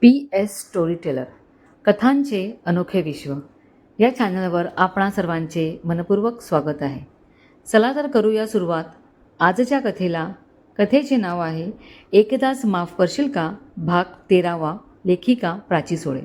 P S story teller कथांचे अनोखे विश्व. या चॅनलवर आपणा सर्वांचे मनपूर्वक स्वागत आहे. चला तर करूया सुरुवात. आजच्या कथेला कथेचे नाव आहे एकदाच माफ करशील का भाग तेरावा लेखिका प्राची सोळे.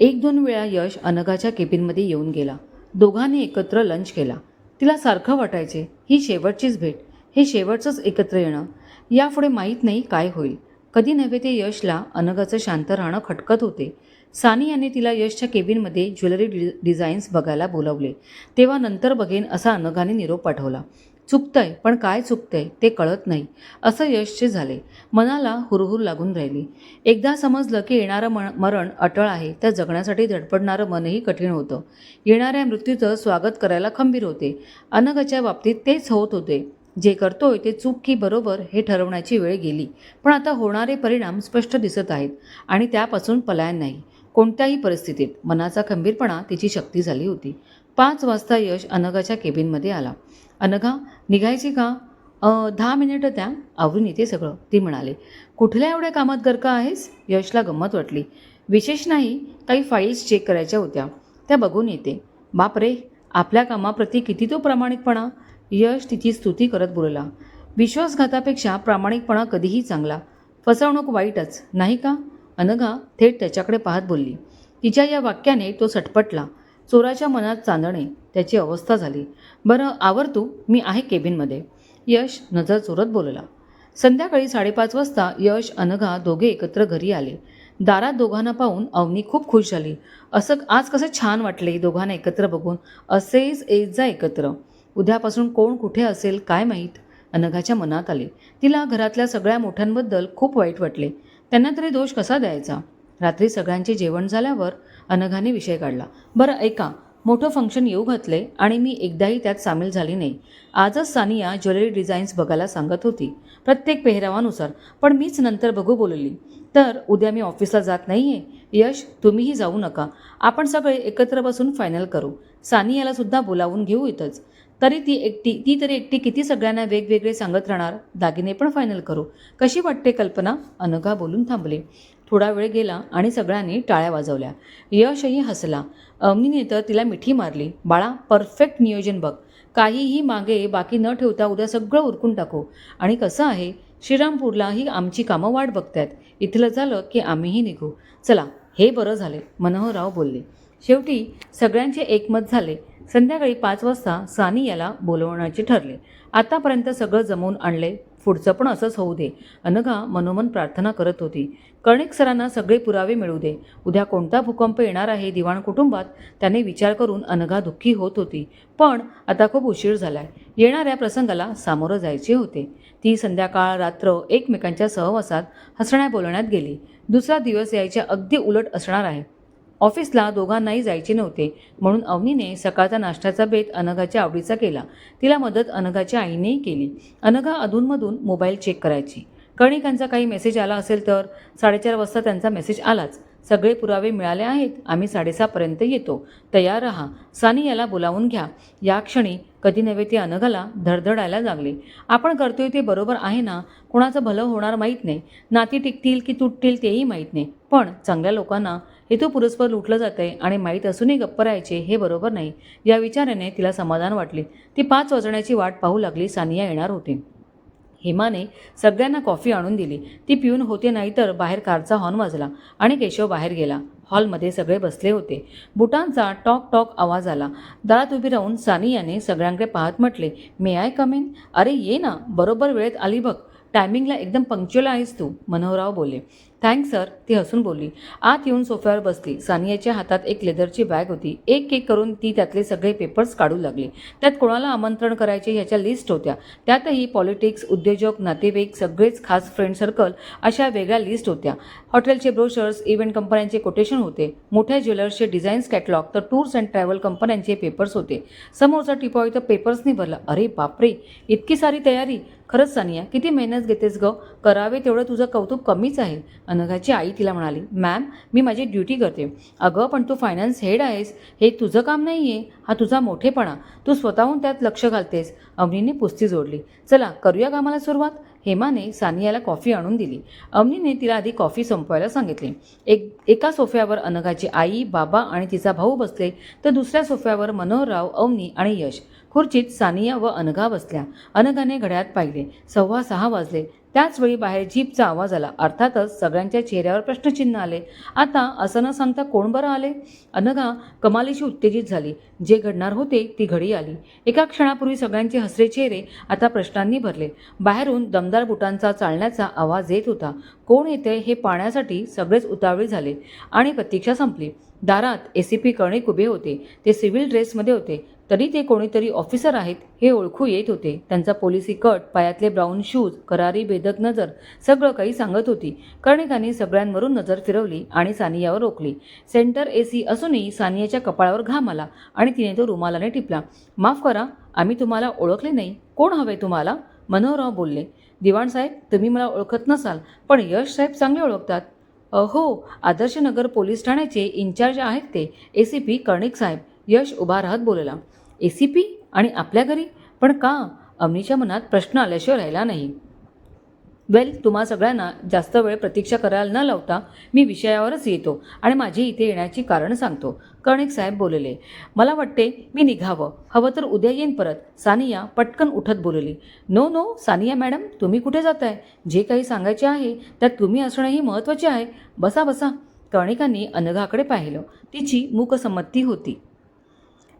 एक दोन वेळा यश अनघाच्या केबिनमध्ये येऊन गेला. दोघांनी एकत्र लंच केला. तिला सारखं वाटायचे ही शेवटचीच भेट हे शेवटचंच एकत्र येणं. यापुढे माहीत नाही काय होईल. कधी नव्हे ते यशला अनघाचं शांत राहणं खटकत होते. सानी याने तिला यशच्या केबिनमध्ये ज्वेलरी डि डिझाईन्स बघायला बोलावले. तेव्हा नंतर बघेन असा अनघाने निरोप पाठवला. चुकतंय पण काय चुकतंय ते कळत नाही. असं यशचे झाले. मनाला हुरहुर लागून राहिली. एकदा समजलं की येणारं म मरण अटळ आहे. तर जगण्यासाठी धडपडणारं मनही कठीण होतं. येणाऱ्या मृत्यूचं स्वागत करायला खंबीर होते. अनघाच्या बाबतीत तेच होत होते. जे करतोय ते चूक की बरोबर हे ठरवण्याची वेळ गेली. पण आता होणारे परिणाम स्पष्ट दिसत आहेत आणि त्यापासून पलायन नाही. कोणत्याही परिस्थितीत मनाचा खंबीरपणा तिची शक्ती झाली होती. पाच वाजता यश अनघाच्या केबिनमध्ये आला. अनघा निघायची का? दहा मिनिटं त्या आवरून येते सगळं. ती म्हणाले कुठल्या एवढ्या कामात गरका आहेस? यशला गंमत वाटली विशेष नाही काही फाईल्स चेक करायच्या होत्या. त्या बघून येते. बापरे! आपल्या कामाप्रती किती तो प्रामाणिकपणा? यश तिची स्तुती करत बोलला. विश्वासघातापेक्षा प्रामाणिकपणा कधीही चांगला. फसवणूक वाईटच नाही का? अनघा थेट त्याच्याकडे पाहत बोलली. तिच्या या वाक्याने तो सटपटला. चोराच्या मनात चांदणे त्याची अवस्था झाली. बरं आवर तू मी आहे केबिनमध्ये. यश नजर चोरत बोलला. संध्याकाळी साडेपाच वाजता यश अनघा दोघे एकत्र घरी आले. दारात दोघांना पाहून अवनी खूप खुश झाली. असं आज कसं छान वाटले दोघांना एकत्र बघून. असेच येत जा एकत्र. उद्यापासून कोण कुठे असेल काय माहीत? अनघाच्या मनात आले. तिला घरातल्या सगळ्या मोठ्यांबद्दल खूप वाईट वाटले. त्यांना तरी दोष कसा द्यायचा? रात्री सगळ्यांचे जेवण झाल्यावर अनघाने विषय काढला. बरं ऐका. मोठं फंक्शन येऊ घातले आणि मी एकदाही त्यात सामील झाली नाही. आजच सानिया ज्वेलरी डिझाईन्स बघायला सांगत होती. प्रत्येक पेहरावानुसार. पण मीच नंतर बघू बोलली. तर उद्या मी ऑफिसला जात नाही आहे यश तुम्हीही जाऊ नका. आपण सगळे एकत्र बसून फायनल करू. सानियाला सुद्धा बोलावून घेऊ इथंच. तरी ती एकटी ती तरी एकटी किती सगळ्यांना वेगवेगळे सांगत राहणार? दागिने पण फायनल करू. कशी वाटते कल्पना? अनघा बोलून थांबले. थोडा वेळ गेला आणि सगळ्यांनी टाळ्या वाजवल्या. यशही हसला. अवनीने तर तिला मिठी मारली. बाळा परफेक्ट नियोजन बघ. काहीही मागे बाकी न ठेवता उद्या सगळं उरकून टाकू. आणि कसं आहे? श्रीरामपूरला ही आमची कामं वाट बघतायत. इथलं झालं की आम्हीही निघू. चला हे बरं झाले मनोहरराव बोलले. शेवटी सगळ्यांचे एकमत झाले. संध्याकाळी पाच वाजता सानी याला बोलवण्याचे ठरले. आतापर्यंत सगळं जमवून आणले. पुढचं पण असंच होऊ दे. अनघा मनोमन प्रार्थना करत होती. कर्णिक सरांना सगळे पुरावे मिळू दे. उद्या कोणता भूकंप येणार आहे दिवाण कुटुंबात? त्याने विचार करून अनघा दुःखी होत होती. पण आता खूप उशीर झालाय. येणाऱ्या प्रसंगाला सामोरं जायचे होते. ती संध्याकाळ रात्र एकमेकांच्या सहवासात हसण्या बोलण्यात गेली. दुसरा दिवस यायच्या अगदी उलट असणार आहे. ऑफिसला दोघांनाही जायचे नव्हते. म्हणून अवनीने सकाळचा नाश्त्याचा बेत अनघाच्या आवडीचा केला. तिला मदत अनघाच्या आईनेही केली. अनघा अधूनमधून मोबाईल चेक करायची. कणिकांचा काही मेसेज आला असेल तर साडेचार वाजता त्यांचा मेसेज आलाच. सगळे पुरावे मिळाले आहेत. आम्ही साडेसहापर्यंत येतो. तयार राहा. सानी याला बोलावून घ्या. या क्षणी कधी नव्हे ते अनघाला धडधडायला लागले. आपण करतोय ते बरोबर आहे ना? कोणाचं भलं होणार माहीत नाही. नाती टिकतील की तुटतील तेही माहीत नाही. पण चांगल्या लोकांना हेतू पुरस्पर लुटलं जातंय आणि माहीत असूनही गप्प राहायचे हे बरोबर नाही. या विचाराने तिला समाधान वाटले. ती पाच वाजण्याची वाट पाहू लागली. सानिया येणार होती. हेमाने सगळ्यांना कॉफी आणून दिली. ती पिऊन होते नाही तर बाहेर कारचा हॉर्न वाजला आणि केशव बाहेर गेला. हॉलमध्ये सगळे बसले होते. बुटांचा टॉक टॉक आवाज आला. दारात उभी राहून सानियाने सगळ्यांकडे पाहत म्हटले मे आय कम इन अरे ये ना. बरोबर वेळेत आली बघ. टायमिंगला एकदम पंक्च्युअल आहेस तू मनोहरराव बोलले. थँक्स सर ती हसून बोलली. आत येऊन सोफ्यावर बसली. सानियाच्या हातात एक लेदरची बॅग होती. एक एक करून ती त्यातले सगळे पेपर्स काढू लागली. त्यात कोणाला आमंत्रण करायचे ह्याच्या लिस्ट होत्या. त्यातही पॉलिटिक्स उद्योजक नातेवाईक सगळेच खास फ्रेंड सर्कल अशा वेगळ्या लिस्ट होत्या. हॉटेलचे ब्रोशर्स इव्हेंट कंपन्यांचे कोटेशन होते. मोठ्या ज्वेलर्सचे डिझाईन्स कॅटलॉग तर टूर्स अँड ट्रॅव्हल कंपन्यांचे पेपर्स होते. समोरचा टिपॉय तर पेपर्सनी भरला. अरे बापरे! इतकी सारी तयारी! खरंच सानिया किती मेहनत घेतेस ग? करावे तेवढं तुझं कौतुक कमीच आहे. अनघाची आई तिला म्हणाली मॅम मी माझी ड्युटी करते. अगं पण तू फायनान्स हेड आहेस. हे तुझं काम नाही आहे हा तुझा मोठेपणा. तू स्वतःहून त्यात लक्ष घालतेस. अवनीने पुस्ती जोडली. चला करूया कामाला सुरुवात. हेमाने सानियाला कॉफी आणून दिली. अवनीने तिला आधी कॉफी संपवायला सांगितले. एक एका सोफ्यावर अनघाची आई बाबा आणि तिचा भाऊ बसले तर दुसऱ्या सोफ्यावर मनोहरराव अवनी आणि यश. खुर्चीत सानिया व अनघा बसल्या. अनघाने घड्यात पाहिले. सव्वा सहा वाजले. त्याचवेळी बाहेर जीपचा आवाज आला. अर्थातच सगळ्यांच्या चेहऱ्यावर प्रश्नचिन्ह आले. आता असं न सांगता कोण बरं आले? अनघा कमालीशी उत्तेजित झाली. जे घडणार होते ती घडी आली. एका क्षणापूर्वी सगळ्यांचे हसरे चेहरे आता प्रश्नांनी भरले. बाहेरून दमदार बुटांचा चालण्याचा आवाज येत होता. कोण येते हे पाहण्यासाठी सगळेच उतावळी झाले आणि प्रतीक्षा संपली. दारात ए सी पी कर्णिक उभे होते? ते सिव्हिल ड्रेसमध्ये होते. तरी ते कोणीतरी ऑफिसर आहेत हे ओळखू येत होते. त्यांचा पोलिसी कट पायातले ब्राऊन शूज करारी भेदक नजर सगळं काही सांगत होती. कर्णिकांनी सगळ्यांवरून नजर फिरवली आणि सानियावर रोखली. सेंटर ए सी असूनही सानियाच्या कपाळावर घाम आला आणि तिने तो रुमालाने टिपला. माफ करा आम्ही तुम्हाला ओळखले नाही. कोण हवे तुम्हाला? मनोहरराव बोलले. दिवाण साहेब तुम्ही मला ओळखत नसाल पण यश साहेब चांगले ओळखतात. हो आदर्श नगर पोलीस ठाण्याचे इन्चार्ज आहेत ते ए सी पी कर्णिक साहेब. यश उभा राहत बोलला. ए सी पी आणि आपल्या घरी? पण का? अमनीच्या मनात प्रश्न आल्याशिवाय राहिला नाही. वेल तुम्हा सगळ्यांना जास्त वेळ प्रतीक्षा करायला न लावता मी विषयावरच येतो आणि माझी इथे येण्याची कारण सांगतो. कर्णिक साहेब बोलले मला वाटते मी निघावं. हवं तर उद्या येईन परत. सानिया पटकन उठत बोलली नो नो सानिया मॅडम तुम्ही कुठे जाताय? जे काही सांगायचे आहे त्यात तुम्ही असणंही महत्त्वाचे आहे. बसा बसा. कर्णिकांनी अनघाकडे पाहिलं. तिची मूकसंमती होती.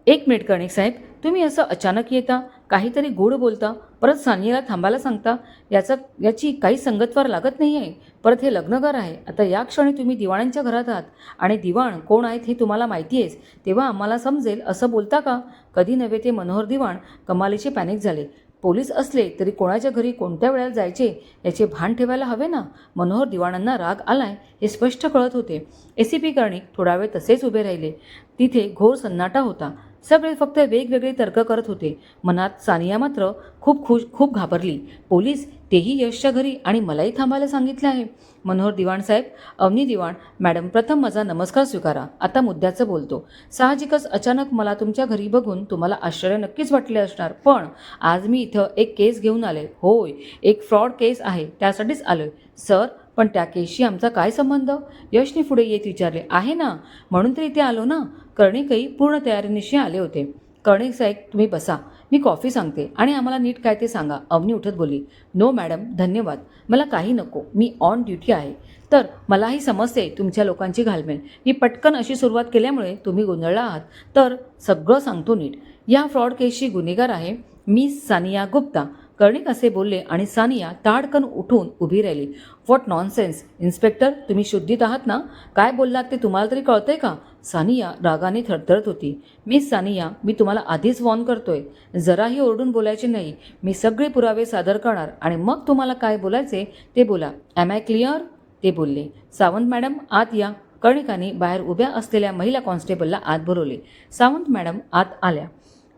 एक मिनिट कर्णिक साहेब तुम्ही असं अचानक येता? काहीतरी गोड बोलता परत सानियाला थांबायला सांगता याचं याची काही संगतवार लागत नाही आहे परत हे लग्नघर आहे. आता या क्षणी तुम्ही दिवाणांच्या घरात आहात. आणि दिवाण कोण आहेत हे तुम्हाला माहिती आहेच तेव्हा आम्हाला समजेल असं बोलता का? कधी नव्हे ते मनोहर दिवाण. कमालीचे पॅनिक झाले. पोलीस असले तरी कोणाच्या घरी कोणत्या वेळेला जायचे याचे भान ठेवायला हवे ना? मनोहर दिवाणांना राग आलाय हे स्पष्ट कळत होते. ए सी पी कर्णिक थोडा वेळ तसेच उभे राहिले. तिथे घोर सन्नाटा होता. सगळे फक्त वेगवेगळे तर्क करत होते. मनात सानिया मात्र खूप खुश खूप घाबरली. पोलीस तेही यशच्या घरी आणि मलाही थांबायला सांगितले आहे. मनोहर दिवाण साहेब अवनी दिवाण मॅडम प्रथम माझा नमस्कार स्वीकारा. आता मुद्द्याचं बोलतो. साहजिकच अचानक मला तुमच्या घरी बघून तुम्हाला आश्चर्य नक्कीच वाटले असणार. पण आज मी इथं एक केस घेऊन आले. होय एक फ्रॉड केस आहे. त्यासाठीच आलोय. सर पण त्या केसशी आमचा काय संबंध? यशने पुढे येत विचारले आहे ना? म्हणून तर इथे आलो ना? कर्णिकही पूर्ण तयारीनिशी आले होते. कर्णिक साहेब तुम्ही बसा. मी कॉफी सांगते आणि आम्हाला नीट काय ते सांगा. अवनी उठत बोलली नो मॅडम धन्यवाद. मला काही नको. मी ऑन ड्युटी आहे. तर मलाही समजते तुमच्या लोकांची घालमेल. मी पटकन अशी सुरुवात केल्यामुळे तुम्ही गोंधळला आहात. तर सगळं सांगतो नीट. या फ्रॉड केसची गुन्हेगार आहे मी सानिया गुप्ता. कर्णिक असे बोलले आणि सानिया ताडकन उठून उभी राहिली. व्हॉट नॉनसेन्स इन्स्पेक्टर तुम्ही शुद्धीत आहात ना? काय बोललात ते तुम्हाला तरी कळतंय का? सानिया रागाने थरथरत होती. मिस सानिया मी तुम्हाला आधीच वॉर्न करतोय. जराही ओरडून बोलायचे नाही. मी सगळे पुरावे सादर करणार आणि मग तुम्हाला काय बोलायचे ते बोला. ॲम आय क्लिअर ते बोलले. सावंत मॅडम आत या. कर्णिकाने बाहेर उभ्या असलेल्या महिला कॉन्स्टेबलला आत भरवले सावंत मॅडम आत आल्या.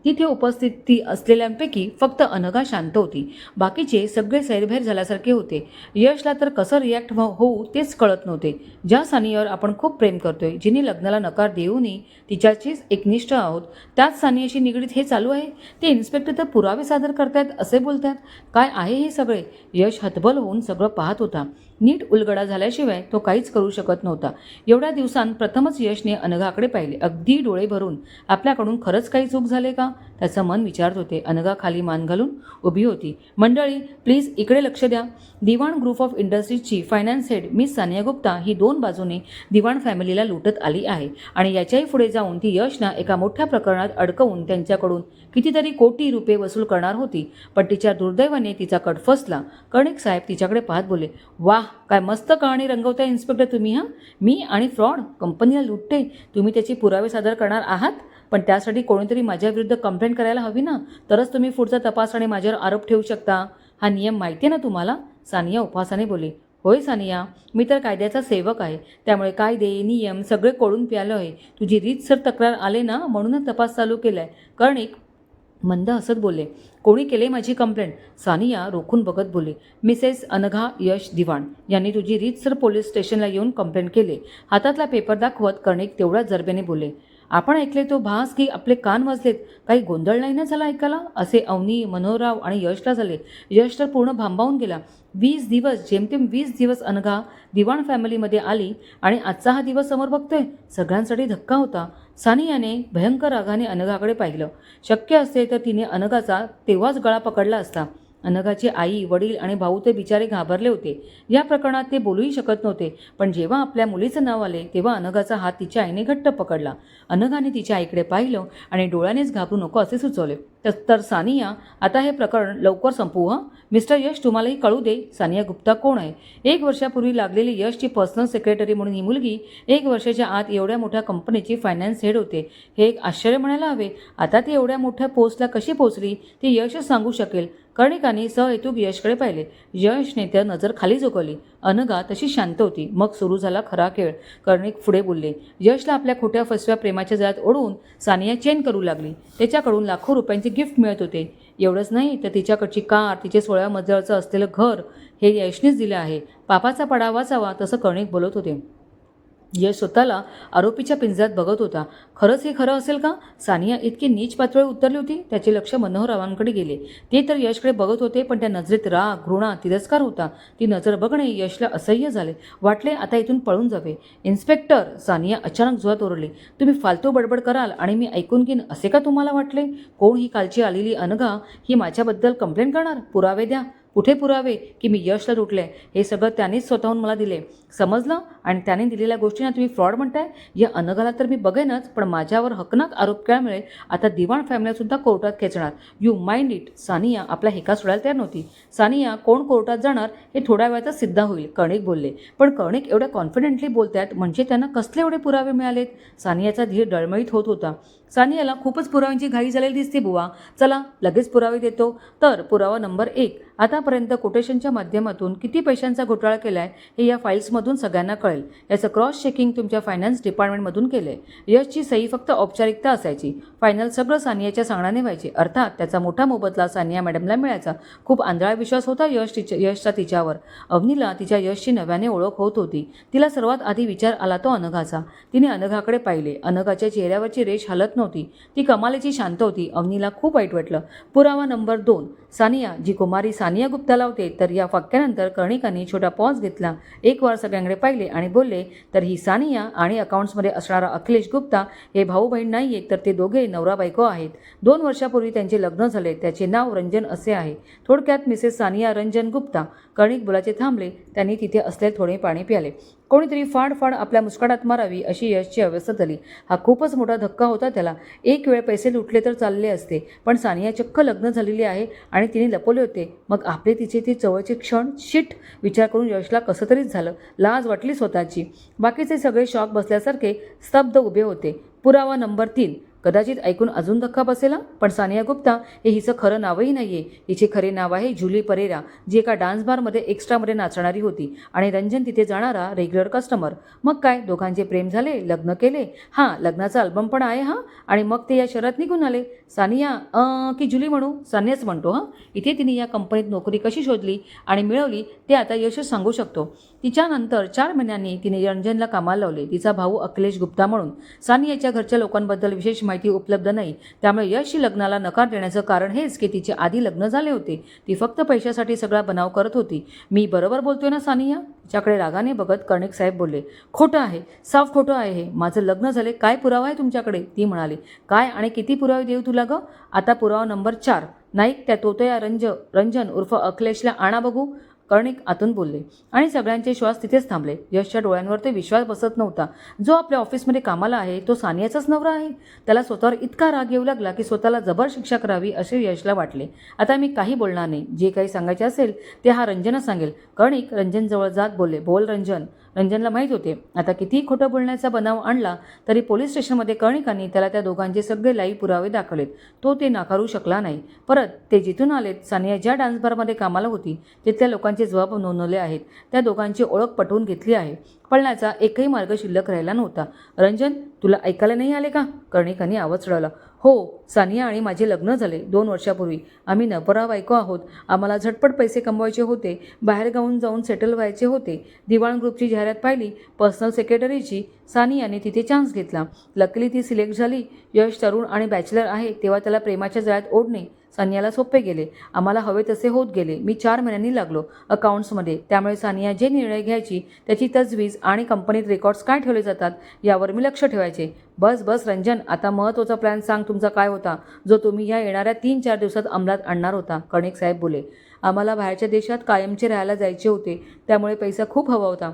तिथे उपस्थिती असलेल्यांपैकी फक्त अनघा शांत होती. बाकीचे सगळे सैरभैर झाल्यासारखे होते. यशला तर कसं रिॲक्ट होऊ तेच कळत नव्हते. ज्या सानियावर आपण खूप प्रेम करतोय जिने लग्नाला नकार देऊनही तिच्याचीच एकनिष्ठ आहोत त्याच सानियाशी निगडीत हे चालू आहे? ते इन्स्पेक्टर तर पुरावे सादर करतायत असे बोलतात काय आहे हे सगळे? यश हतबल होऊन सगळं पाहत होता. नीट उलगडा झाल्याशिवाय तो काहीच करू शकत नव्हता. एवढ्या दिवसांत प्रथमच यशने अनघाकडे पाहिले. अगदी डोळे भरून आपल्याकडून खरंच काही चूक झाले का? त्याचं मन विचारत होते. अनघा खाली मान घालून उभी होती. मंडळी प्लीज इकडे लक्ष द्या. Diwan group of इंडस्ट्रीजची finance head Miss Sania Gupta ही दोन बाजूने दिवाण फॅमिलीला लुटत आली आहे. आणि याच्याही पुढे जाऊन ती यशना एका मोठ्या प्रकरणात अडकवून त्यांच्याकडून कितीतरी कोटी रुपये वसूल करणार होती. पण तिच्या दुर्दैवाने तिचा कट फसला. कर्णिक साहेब तिच्याकडे पाहत बोले वाह काय मस्त कहाणी रंगवताय इन्स्पेक्टर तुम्ही हां? मी आणि फ्रॉड कंपनीला लुटते. तुम्ही त्याची पुरावे सादर करणार आहात पण त्यासाठी कोणीतरी माझ्या विरुद्ध कंप्लेंट करायला हवी ना? तरच तुम्ही पुढचा तपास आणि माझ्यावर आरोप ठेवू शकता. हा नियम माहिती आहे ना तुम्हाला? सानिया उपवासाने बोले होय सानिया मी तर कायद्याचा सेवक आहे. त्यामुळे कायदे नियम सगळे कोळून प्यालो आहे. तुझी रीतसर तक्रार आले ना म्हणूनच तपास चालू केलाय. कर्णिक मंद हसत बोलले कोणी केले माझी कंप्लेंट सानिया रोखून बघत बोलली मिसेस अनघा यश दिवाण यांनी तुझी रीतसर पोलीस स्टेशनला येऊन कंप्लेंट केले. हातातला पेपर दाखवत कर्णिक तेवढ्या जरबेने बोलले आपण ऐकले तो भास की आपले कान वाजलेत? काही गोंधळ नाही ना झाला ऐकायला? असे अवनी मनोहरराव आणि यशला झाले. यश तर पूर्ण भांबावून गेला. वीस दिवस जेमतेम वीस दिवस अनघा दिवाण फॅमिलीमध्ये आली आणि आजचा हा दिवस समोर बघतोय. सगळ्यांसाठी धक्का होता. सानियाने भयंकर रागाने अनघाकडे पाहिलं. शक्य असते तर तिने अनघाचा तेव्हाच गळा पकडला असता. अनघाची आई वडील आणि भाऊ ते बिचारे घाबरले होते. या प्रकरणात ते बोलूही शकत नव्हते. पण जेव्हा आपल्या मुलीचं नाव आले तेव्हा अनघाचा हात तिच्या आईने घट्ट पकडला. अनघाने तिच्या आईकडे पाहिलं आणि डोळ्यानेच घाबरू नको असे सुचवले. तर- तर सानिया आता हे प्रकरण लवकर संपवू हं? मिस्टर यश तुम्हालाही कळू दे सानिया गुप्ता कोण आहे? एक वर्षापूर्वी लागलेली यशची पर्सनल सेक्रेटरी म्हणून ही मुलगी एक वर्षाच्या आत एवढ्या मोठ्या कंपनीची फायनान्स हेड होते. हे एक आश्चर्य म्हणायला हवे. आता ती एवढ्या मोठ्या पोस्टला कशी पोचली ती यशच सांगू शकेल. कर्णिकाने सहहेतुक यशकडे पाहिले. यशने त्या नजर खाली झोकवली. अनगा तशी शांत होती. मग सुरू झाला खरा खेळ. कर्णिक पुढे बोलले यशला आपल्या खोट्या फसव्या प्रेमाच्या जाळ्यात ओढून सानिया चेन करू लागली. त्याच्याकडून लाखो रुपयांचे गिफ्ट मिळत होते. एवढंच नाही तर तिच्याकडची कार तिचे सोळ्या मजल्याचं असलेलं घर हे यशनेच दिलं आहे. पापाचा पडा वाचावा तसं कर्णिक बोलत होते. यश स्वतःला आरोपीच्या पिंजऱ्यात बघत होता. खरंच हे खरं असेल का? सानिया इतकी नीच पातळी उतरली होती? त्याचे लक्ष मनोहररावांकडे गेले. ते तर यशकडे बघत होते पण त्या नजरेत राग घृणा तिरस्कार होता. ती नजर बघणे यशला असह्य झाले. वाटले आता इथून पळून जावे. इन्स्पेक्टर सानिया अचानक जोरात ओरडली. तुम्ही फालतू बडबड कराल आणि मी ऐकून घेईन असे का तुम्हाला वाटले? कोण ही कालची आलेली अनघा? ही माझ्याबद्दल कंप्लेंट करणार? पुरावे द्या. कुठे पुरावे की मी यशला लुटले हे सगळं त्यानेच स्वतःहून मला दिले. समजलं? आणि त्याने दिलेल्या गोष्टींना तुम्ही फ्रॉड म्हणताय? या अनघाला तर मी बघेनच पण माझ्यावर हकनाक आरोप काय मिळेल आता दिवाण फॅमिलीसुद्धा कोर्टात खेचणार. यू माइंड इट सानिया आपला हेका सोडायला तयार नव्हती. सानिया कोण कोर्टात जाणार हे थोड्या वेळातच सिद्ध होईल कर्णिक बोलले. पण कर्णिक एवढ्या कॉन्फिडेंटली बोलतायत म्हणजे त्यांना कसले एवढे पुरावे मिळालेत? सानियाचा धीर डळमळीत होत होता. सानियाला खूपच पुराव्यांची घाई झालेली दिसते बुवा. चला लगेच पुरावे देतो. तर पुरावा नंबर एक. आता आतापर्यंत कोटेशनच्या माध्यमातून किती पैशांचा घोटाळा केला आहे हे या फाईल्समधून सगळ्यांना कळेल. याचं क्रॉस चेकिंग तुमच्या फायनान्स डिपार्टमेंटमधून केलं आहे यशची सही फक्त औपचारिकता असायची. फायनल सगळं सानियाच्या सांगण्याने व्हायचे. अर्थात त्याचा मोठा मोबदला सानिया मॅडमला मिळायचा. खूप आंधळा विश्वास होता यश तिच्या यशचा तिच्यावर. अवनीला तिच्या यशची नव्याने ओळख होत होती. तिला सर्वात आधी विचार आला तो अनघाचा. तिने अनघाकडे पाहिले. अनघाच्या चेहऱ्यावरची रेष हलत नव्हती. ती कमालीची शांत होती. अवनीला खूप वाईट वाटलं. पुरावा नंबर दोन. सानिया जी कुमारी सानिया गुप्ता लावते तर या वाक्यानंतर कर्णिकांनी छोटा पॉज घेतला. एक वार सगळ्यांकडे पाहिले आणि बोलले तर ही सानिया आणि अकाउंट्समध्ये असणारा अखिलेश गुप्ता हे भाऊ बहीण नाही आहेत तर ते दोघे नवरा बायको आहेत. दोन वर्षापूर्वी त्यांचे लग्न झाले त्याचे नाव रंजन असे आहे. थोडक्यात मिसेस सानिया रंजन गुप्ता. कर्णिक बोलाचे थांबले त्यांनी तिथे असलेले थोडे पाणी प्याले. कोणीतरी फाड फाड आपल्या मुस्काटात मारावी अशी यशची अवस्था झाली. हा खूपच मोठा धक्का होता त्याला. एक वेळ पैसे लुटले तर चालले असते पण सानिया चक्क लग्न झालेली आहे आणि तिने लपवले होते. मग आपले तिचे ती जवळचे क्षण शिट विचार करून यशला कसं तरीच झालं. लाज वाटली स्वतःची. बाकीचे सगळे शॉक बसल्यासारखे स्तब्ध उभे होते. पुरावा नंबर तीन. कदाचित ऐकून अजून धक्का बसेला पण सानिया गुप्ता हे हिचं खरं नावही नाही आहे हिचे खरे नाव आहे जुली परेरा जी एका डान्स बारमध्ये एक्स्ट्रामध्ये नाचणारी होती आणि रंजन तिथे जाणारा रेग्युलर कस्टमर. मग काय दोघांचे प्रेम झाले लग्न केले? हां लग्नाचा अल्बम पण आहे हां. आणि मग ते या शहरात निघून आले. सानिया की जुली म्हणू? सानियाच म्हणतो हां. इथे तिने या कंपनीत नोकरी कशी शोधली आणि मिळवली ते आता यशच सांगू शकतो. तिच्यानंतर चार महिन्यांनी तिने रंजनला कामाला लावले. तिचा भाऊ अखिलेश गुप्ता म्हणून. सानियाच्या घरच्या लोकांबद्दल विशेष माहिती माहिती उपलब्ध नाही. त्यामुळे यशची लग्नाला नकार देण्याचं कारण हेच की तिचे आधी लग्न झाले होते. ती फक्त पैशासाठी सगळा बनाव करत होती. मी बरोबर बोलतोय ना सानिया? तिच्याकडे रागाने बघत कर्णिक साहेब बोलले खोटं आहे. साफ खोटं आहे हे. माझं लग्न झाले. काय पुरावा आहे तुमच्याकडे? ती म्हणाली काय आणि किती पुरावे देऊ तुला गं? आता पुरावा नंबर चार. नाईक त्या तोतया रंज रंजन उर्फ अखिलेशला आणा बघू. कर्णिक आतून बोलले. आणि सगळ्यांचे श्वास तिथेच थांबले. यशच्या डोळ्यांवर ते विश्वास बसत नव्हता. जो आपल्या ऑफिसमध्ये कामाला आहे तो सानियाचाच नवरा आहे. त्याला स्वतःवर इतका राग येऊ लागला की स्वतःला जबर शिक्षा करावी असे यशला वाटले. आता मी काही बोलणार नाही. जे काही सांगायचे असेल ते हा रंजनच सांगेल. कर्णिक रंजनजवळ जात बोलले. बोल रंजन. रंजनला माहीत होते. आता कितीही खोटं बोलण्याचा बनाव आणला तरी पोलीस स्टेशनमध्ये कर्णिकांनी त्याला त्या दोघांचे सगळे लाईव्ह पुरावे दाखवलेत. तो ते नाकारू शकला नाही. परत ते जिथून आलेत सानिया ज्या डान्स बारमध्ये कामाला होती तिथल्या लोकांचे जबाब नोंदवले आहेत. त्या दोघांची ओळख पटवून घेतली आहे. पळण्याचा एकही मार्ग शिल्लक राहिला नव्हता. रंजन तुला ऐकायला नाही आले का? कर्णिकांनी आवाज चढवला. हो सानिया आणि माझे लग्न झाले दोन वर्षापूर्वी. आम्ही नवरा बायको आहोत. आम्हाला झटपट पैसे कमवायचे होते. बाहेर गाऊन जाऊन सेटल व्हायचे होते. दिवाण ग्रुपची जाहिरात पाहिली. पर्सनल सेक्रेटरीची सानियाने तिथे चान्स घेतला. लकली ती सिलेक्ट झाली. यश तरुण आणि बॅचलर आहे तेव्हा त्याला प्रेमाच्या जळ्यात ओढणे. सानियाला सोपे गेले. आम्हाला हवे तसे होत गेले. मी चार महिन्यांनी लागलो अकाउंट्समध्ये. त्यामुळे सानिया जे निर्णय घ्यायची त्याची तजवीज आणि कंपनीत रेकॉर्ड्स काय ठेवले जातात यावर मी लक्ष ठेवायचे. बस बस रंजन आता महत्त्वाचा प्लॅन सांग तुमचा काय होता जो तुम्ही या येणाऱ्या तीन चार दिवसात अंमलात आणणार होता कणिक साहेब बोले. आम्हाला बाहेरच्या देशात कायमचे राहायला जायचे होते त्यामुळे पैसा खूप हवा होता.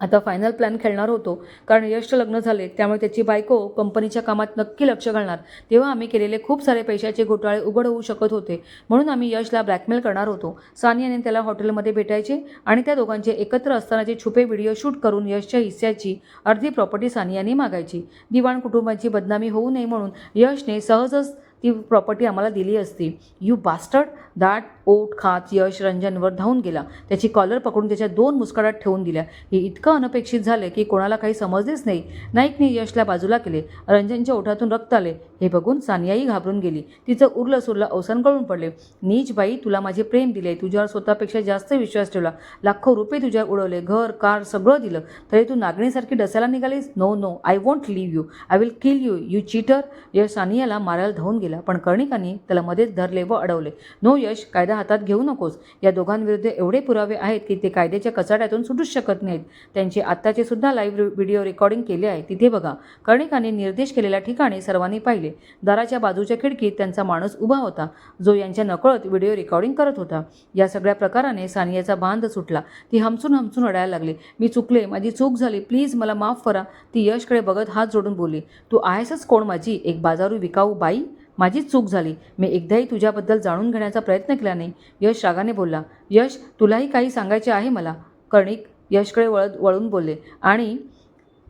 आता फायनल प्लॅन खेळणार होतो. कारण यशचं लग्न झाले त्यामुळे त्याची बायको कंपनीच्या कामात नक्की लक्ष घालणार. तेव्हा आम्ही केलेले खूप सारे पैशाचे घोटाळे उघड होऊ शकत होते. म्हणून आम्ही यशला ब्लॅकमेल करणार होतो. सानियाने त्याला हॉटेलमध्ये भेटायचे आणि त्या दोघांचे एकत्र असतानाचे छुपे व्हिडिओ शूट करून यशच्या हिस्स्याची अर्धी प्रॉपर्टी सानियाने मागायची. दिवाण कुटुंबाची बदनामी होऊ नये म्हणून यशने सहजच ती प्रॉपर्टी आम्हाला दिली असती. यू बास्टर्ड दाट ओट खात यश रंजनवर धावून गेला. त्याची कॉलर पकडून त्याच्या दोन मुस्कडात ठेवून दिल्या. हे इतकं अनपेक्षित झालं की कोणाला काही समजलेच नाही. नाईकने यशला बाजूला केले. रंजनच्या ओठातून रक्त आले. हे बघून सानियाही घाबरून गेली. तिचं उरलं सुरलं अवसान गळून पडले. नीच बाई तुला माझे प्रेम दिले. तुझ्यावर स्वतःपेक्षा जास्त विश्वास ठेवला. लाखो रुपये तुझ्यावर उडवले. घर कार सगळं दिलं. तरी तू नागणीसारखी डसायला निघालीस? No no I want leave you I will kill you you cheater Yash सानियाला मारायला धावून गेला. पण कर्णिकांनी त्याला मध्येच धरले व अडवले. नो यश कायदा हातात घेऊ नकोस. या दोघांविरुद्ध एवढे पुरावे आहेत की ते कायद्याच्या कचाड्यातून सुटूच शकत नाहीत. त्यांचे आत्ताचे सुद्धा लाईव्ह व्हिडिओ रेकॉर्डिंग केले आहे. तिथे बघा. कर्णिकांनी निर्देश केलेल्या ठिकाणी सर्वांनी पाहिले. दाराच्या बाजूच्या खिडकीत त्यांचा माणूस उभा होता. जो यांच्या नकळत व्हिडिओ रेकॉर्डिंग करत होता. या सगळ्या प्रकाराने सानियाचा बांध सुटला. ती हमसून हमसून अडायला लागली. मी चुकले. माझी चूक झाली. प्लीज मला माफ करा. ती यशकडे बघत हात जोडून बोलली. तू आहेसच कोण माझी? एक बाजारू विकाऊ बाई? माझीच चूक झाली. मी एकदाही तुझ्याबद्दल जाणून घेण्याचा प्रयत्न केला नाही. यश रागाने बोलला यश तुलाही काही सांगायचे आहे मला? कर्णिक यशकडे वळत वळून बोलले आणि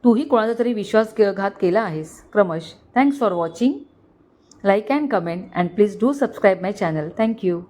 तूही कोणाचा तरी विश्वासघात केला आहेस? क्रमश thanks for watching like and comment and please do subscribe my channel thank you